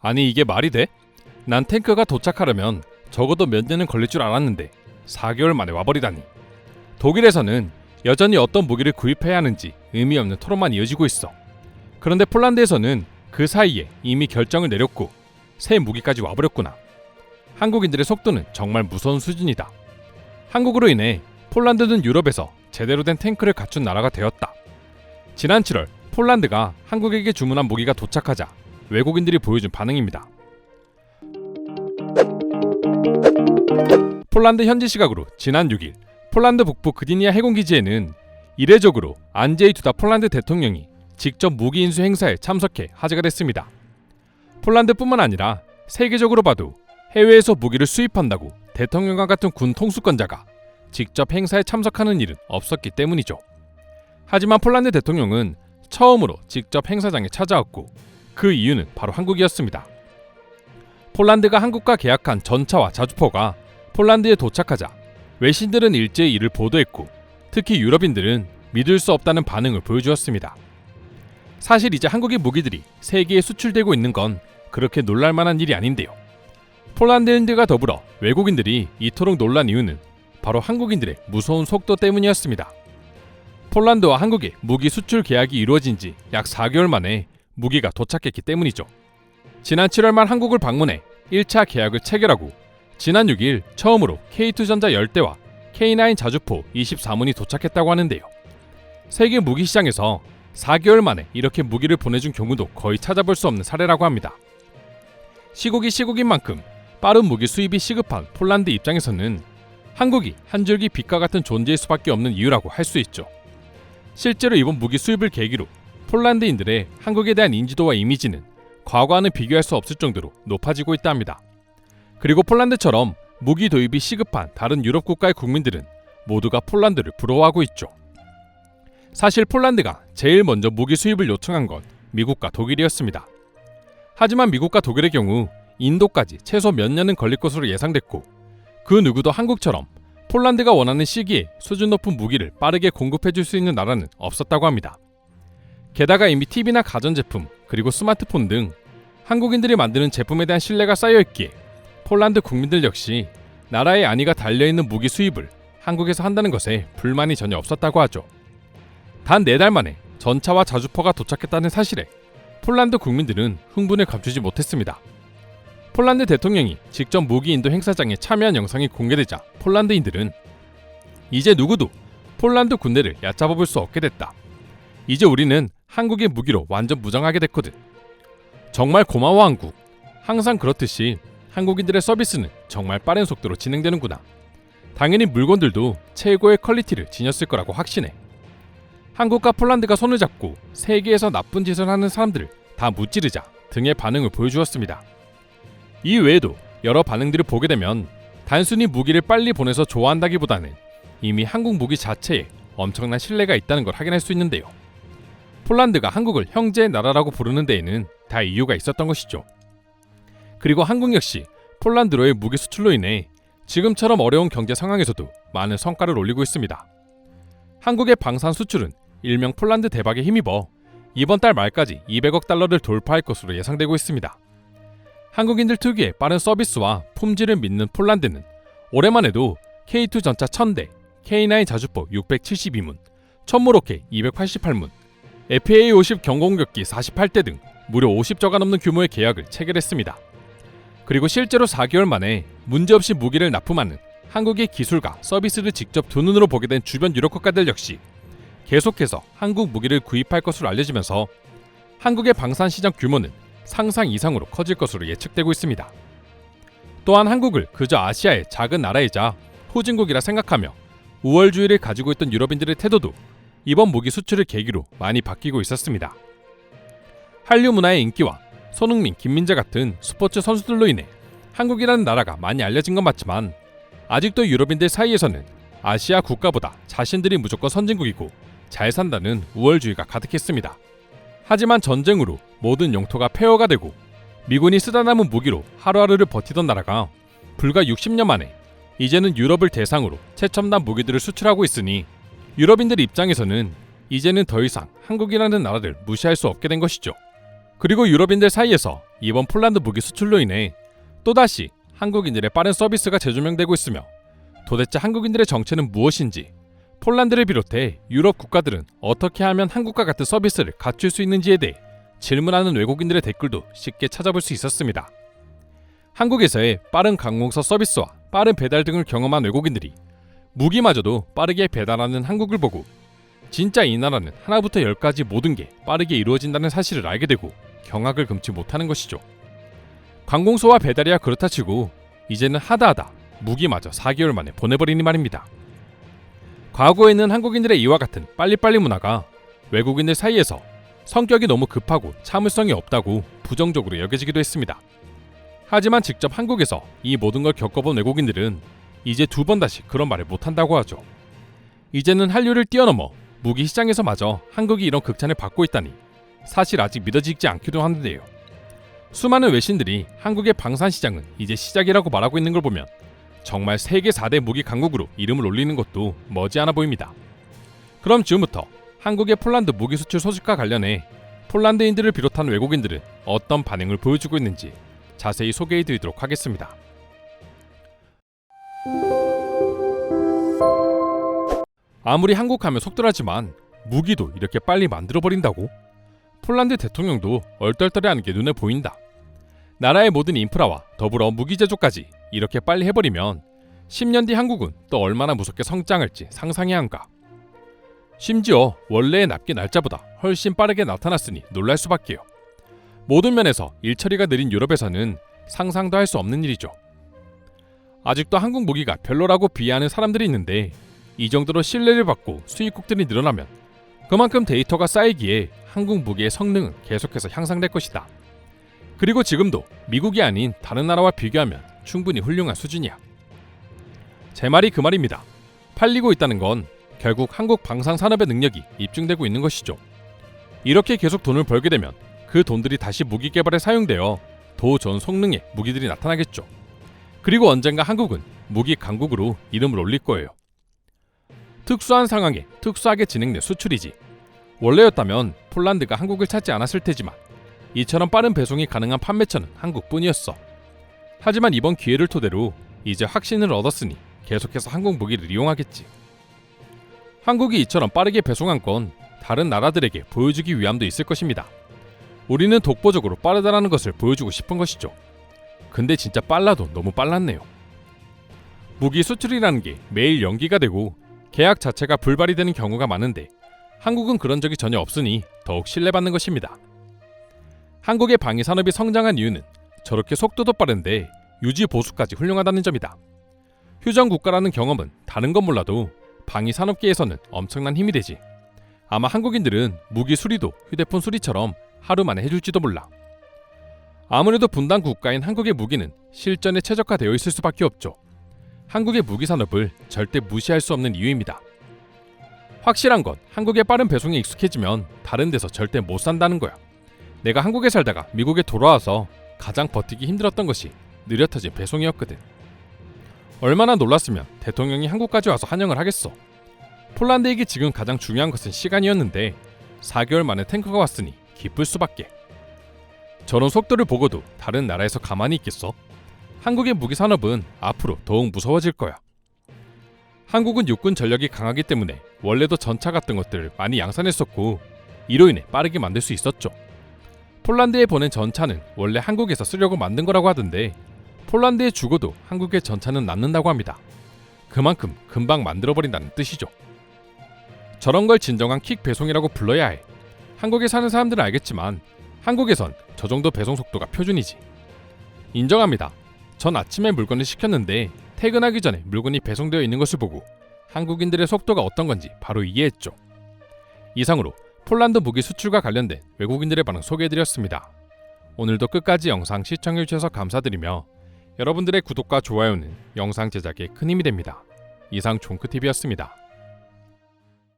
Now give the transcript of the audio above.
아니 이게 말이 돼? 난 탱크가 도착하려면 적어도 몇 년은 걸릴 줄 알았는데 4개월 만에 와버리다니. 독일에서는 여전히 어떤 무기를 구입해야 하는지 의미 없는 토론만 이어지고 있어. 그런데 폴란드에서는 그 사이에 이미 결정을 내렸고 새 무기까지 와버렸구나. 한국인들의 속도는 정말 무서운 수준이다. 한국으로 인해 폴란드는 유럽에서 제대로 된 탱크를 갖춘 나라가 되었다. 지난 7월 폴란드가 한국에게 주문한 무기가 도착하자 외국인들이 보여준 반응입니다. 폴란드 현지 시각으로 지난 6일 폴란드 북부 그디니아 해군기지에는 이례적으로 안제이 두다 폴란드 대통령이 직접 무기 인수 행사에 참석해 화제가 됐습니다. 폴란드뿐만 아니라 세계적으로 봐도 해외에서 무기를 수입한다고 대통령과 같은 군 통수권자가 직접 행사에 참석하는 일은 없었기 때문이죠. 하지만 폴란드 대통령은 처음으로 직접 행사장에 찾아왔고 그 이유는 바로 한국이었습니다. 폴란드가 한국과 계약한 전차와 자주포가 폴란드에 도착하자 외신들은 일제히 이를 보도했고 특히 유럽인들은 믿을 수 없다는 반응을 보여주었습니다. 사실 이제 한국의 무기들이 세계에 수출되고 있는 건 그렇게 놀랄만한 일이 아닌데요. 폴란드인들과 더불어 외국인들이 이토록 놀란 이유는 바로 한국인들의 무서운 속도 때문이었습니다. 폴란드와 한국의 무기 수출 계약이 이루어진 지 약 4개월 만에 무기가 도착했기 때문이죠. 지난 7월 말 한국을 방문해 1차 계약을 체결하고 지난 6일 처음으로 K2전자 10대와 K9 자주포 24문이 도착했다고 하는데요. 세계 무기 시장에서 4개월 만에 이렇게 무기를 보내준 경우도 거의 찾아볼 수 없는 사례라고 합니다. 시국이 시국인 만큼 빠른 무기 수입이 시급한 폴란드 입장에서는 한국이 한 줄기 빛과 같은 존재일 수밖에 없는 이유라고 할 수 있죠. 실제로 이번 무기 수입을 계기로 폴란드인들의 한국에 대한 인지도와 이미지는 과거와는 비교할 수 없을 정도로 높아지고 있다 합니다. 그리고 폴란드처럼 무기 도입이 시급한 다른 유럽 국가의 국민들은 모두가 폴란드를 부러워하고 있죠. 사실 폴란드가 제일 먼저 무기 수입을 요청한 건 미국과 독일이었습니다. 하지만 미국과 독일의 경우 인도까지 최소 몇 년은 걸릴 것으로 예상됐고 그 누구도 한국처럼 폴란드가 원하는 시기에 수준 높은 무기를 빠르게 공급해 줄 수 있는 나라는 없었다고 합니다. 게다가 이미 TV나 가전제품 그리고 스마트폰 등 한국인들이 만드는 제품에 대한 신뢰가 쌓여 있기에 폴란드 국민들 역시 나라의 안위가 달려있는 무기 수입을 한국에서 한다는 것에 불만이 전혀 없었다고 하죠. 단 네 달 만에 전차와 자주포가 도착했다는 사실에 폴란드 국민들은 흥분을 감추지 못했습니다. 폴란드 대통령이 직접 무기 인도 행사장에 참여한 영상이 공개되자 폴란드인들은 이제 누구도 폴란드 군대를 얕잡아 볼 수 없게 됐다. 이제 우리는 한국의 무기로 완전 무장하게 됐거든. 정말 고마워 한국. 항상 그렇듯이 한국인들의 서비스는 정말 빠른 속도로 진행되는구나. 당연히 물건들도 최고의 퀄리티를 지녔을 거라고 확신해. 한국과 폴란드가 손을 잡고 세계에서 나쁜 짓을 하는 사람들을 다 무찌르자 등의 반응을 보여주었습니다. 이 외에도 여러 반응들을 보게 되면 단순히 무기를 빨리 보내서 좋아한다기보다는 이미 한국 무기 자체에 엄청난 신뢰가 있다는 걸 확인할 수 있는데요. 폴란드가 한국을 형제의 나라라고 부르는 데에는 다 이유가 있었던 것이죠. 그리고 한국 역시 폴란드로의 무기 수출로 인해 지금처럼 어려운 경제 상황에서도 많은 성과를 올리고 있습니다. 한국의 방산 수출은 일명 폴란드 대박에 힘입어 이번 달 말까지 200억 달러를 돌파할 것으로 예상되고 있습니다. 한국인들 특유의 빠른 서비스와 품질을 믿는 폴란드는 올해만 해도 K2 전차 1000대, K9 자주포 672문, 천무로케 288문, FA50 경공격기 48대 등 무려 50저가 넘는 규모의 계약을 체결했습니다. 그리고 실제로 4개월 만에 문제없이 무기를 납품하는 한국의 기술과 서비스를 직접 두 눈으로 보게 된 주변 유럽 국가들 역시 계속해서 한국 무기를 구입할 것으로 알려지면서 한국의 방산 시장 규모는 상상 이상으로 커질 것으로 예측되고 있습니다. 또한 한국을 그저 아시아의 작은 나라이자 후진국이라 생각하며 우월주의를 가지고 있던 유럽인들의 태도도 이번 무기 수출을 계기로 많이 바뀌고 있었습니다. 한류 문화의 인기와 손흥민, 김민재 같은 스포츠 선수들로 인해 한국이라는 나라가 많이 알려진 건 맞지만 아직도 유럽인들 사이에서는 아시아 국가보다 자신들이 무조건 선진국이고 잘 산다는 우월주의가 가득했습니다. 하지만 전쟁으로 모든 영토가 폐허가 되고 미군이 쓰다 남은 무기로 하루하루를 버티던 나라가 불과 60년 만에 이제는 유럽을 대상으로 최첨단 무기들을 수출하고 있으니 유럽인들 입장에서는 이제는 더 이상 한국이라는 나라를 무시할 수 없게 된 것이죠. 그리고 유럽인들 사이에서 이번 폴란드 무기 수출로 인해 또다시 한국인들의 빠른 서비스가 재조명되고 있으며 도대체 한국인들의 정체는 무엇인지 폴란드를 비롯해 유럽 국가들은 어떻게 하면 한국과 같은 서비스를 갖출 수 있는지에 대해 질문하는 외국인들의 댓글도 쉽게 찾아볼 수 있었습니다. 한국에서의 빠른 항공사 서비스와 빠른 배달 등을 경험한 외국인들이 무기마저도 빠르게 배달하는 한국을 보고 진짜 이 나라는 하나부터 열까지 모든 게 빠르게 이루어진다는 사실을 알게 되고 경악을 금치 못하는 것이죠. 관공서와 배달이야 그렇다 치고 이제는 하다하다 무기마저 4개월 만에 보내버리니 말입니다. 과거에는 한국인들의 이와 같은 빨리빨리 문화가 외국인들 사이에서 성격이 너무 급하고 참을성이 없다고 부정적으로 여겨지기도 했습니다. 하지만 직접 한국에서 이 모든 걸 겪어본 외국인들은 이제 두 번 다시 그런 말을 못한다고 하죠. 이제는 한류를 뛰어넘어 무기 시장에서마저 한국이 이런 극찬을 받고 있다니 사실 아직 믿어지지 않기도 하는데요. 수많은 외신들이 한국의 방산 시장은 이제 시작이라고 말하고 있는 걸 보면 정말 세계 4대 무기 강국으로 이름을 올리는 것도 머지않아 보입니다. 그럼 지금부터 한국의 폴란드 무기 수출 소식과 관련해 폴란드인들을 비롯한 외국인들은 어떤 반응을 보여주고 있는지 자세히 소개해 드리도록 하겠습니다. 아무리 한국하면 속들하지만 무기도 이렇게 빨리 만들어 버린다고? 폴란드 대통령도 얼떨떨해하는 게 눈에 보인다. 나라의 모든 인프라와 더불어 무기 제조까지 이렇게 빨리 해버리면 10년 뒤 한국은 또 얼마나 무섭게 성장할지 상상해야 한가. 심지어 원래의 납기 날짜보다 훨씬 빠르게 나타났으니 놀랄 수밖에요. 모든 면에서 일처리가 느린 유럽에서는 상상도 할 수 없는 일이죠. 아직도 한국 무기가 별로라고 비하하는 사람들이 있는데 이 정도로 신뢰를 받고 수입국들이 늘어나면 그만큼 데이터가 쌓이기에 한국 무기의 성능은 계속해서 향상될 것이다. 그리고 지금도 미국이 아닌 다른 나라와 비교하면 충분히 훌륭한 수준이야. 제 말이 그 말입니다. 팔리고 있다는 건 결국 한국 방산 산업의 능력이 입증되고 있는 것이죠. 이렇게 계속 돈을 벌게 되면 그 돈들이 다시 무기 개발에 사용되어 더 좋은 성능의 무기들이 나타나겠죠. 그리고 언젠가 한국은 무기 강국으로 이름을 올릴 거예요. 특수한 상황에 특수하게 진행된 수출이지. 원래였다면 폴란드가 한국을 찾지 않았을 테지만 이처럼 빠른 배송이 가능한 판매처는 한국뿐이었어. 하지만 이번 기회를 토대로 이제 확신을 얻었으니 계속해서 한국 무기를 이용하겠지. 한국이 이처럼 빠르게 배송한 건 다른 나라들에게 보여주기 위함도 있을 것입니다. 우리는 독보적으로 빠르다라는 것을 보여주고 싶은 것이죠. 근데 진짜 빨라도 너무 빨랐네요. 무기 수출이라는 게 매일 연기가 되고 계약 자체가 불발이 되는 경우가 많은데 한국은 그런 적이 전혀 없으니 더욱 신뢰받는 것입니다. 한국의 방위 산업이 성장한 이유는 저렇게 속도도 빠른데 유지 보수까지 훌륭하다는 점이다. 휴전 국가라는 경험은 다른 건 몰라도 방위 산업계에서는 엄청난 힘이 되지. 아마 한국인들은 무기 수리도 휴대폰 수리처럼 하루 만에 해줄지도 몰라. 아무래도 분단 국가인 한국의 무기는 실전에 최적화되어 있을 수밖에 없죠. 한국의 무기 산업을 절대 무시할 수 없는 이유입니다. 확실한 건 한국의 빠른 배송에 익숙해지면 다른 데서 절대 못 산다는 거야. 내가 한국에 살다가 미국에 돌아와서 가장 버티기 힘들었던 것이 느려 터진 배송이었거든. 얼마나 놀랐으면 대통령이 한국까지 와서 환영을 하겠어. 폴란드에게 지금 가장 중요한 것은 시간이었는데 4개월 만에 탱커가 왔으니 기쁠 수밖에. 저런 속도를 보고도 다른 나라에서 가만히 있겠어? 한국의 무기 산업은 앞으로 더욱 무서워질 거야. 한국은 육군 전력이 강하기 때문에 원래도 전차 같은 것들을 많이 양산했었고 이로 인해 빠르게 만들 수 있었죠. 폴란드에 보낸 전차는 원래 한국에서 쓰려고 만든 거라고 하던데 폴란드에 죽어도 한국의 전차는 남는다고 합니다. 그만큼 금방 만들어버린다는 뜻이죠. 저런 걸 진정한 킥 배송이라고 불러야 해. 한국에 사는 사람들은 알겠지만 한국에선 저 정도 배송 속도가 표준이지. 인정합니다. 전 아침에 물건을 시켰는데 퇴근하기 전에 물건이 배송되어 있는 것을 보고 한국인들의 속도가 어떤 건지 바로 이해했죠. 이상으로 폴란드 무기 수출과 관련된 외국인들의 반응 소개해드렸습니다. 오늘도 끝까지 영상 시청해주셔서 감사드리며 여러분들의 구독과 좋아요는 영상 제작에 큰 힘이 됩니다. 이상 종크TV였습니다.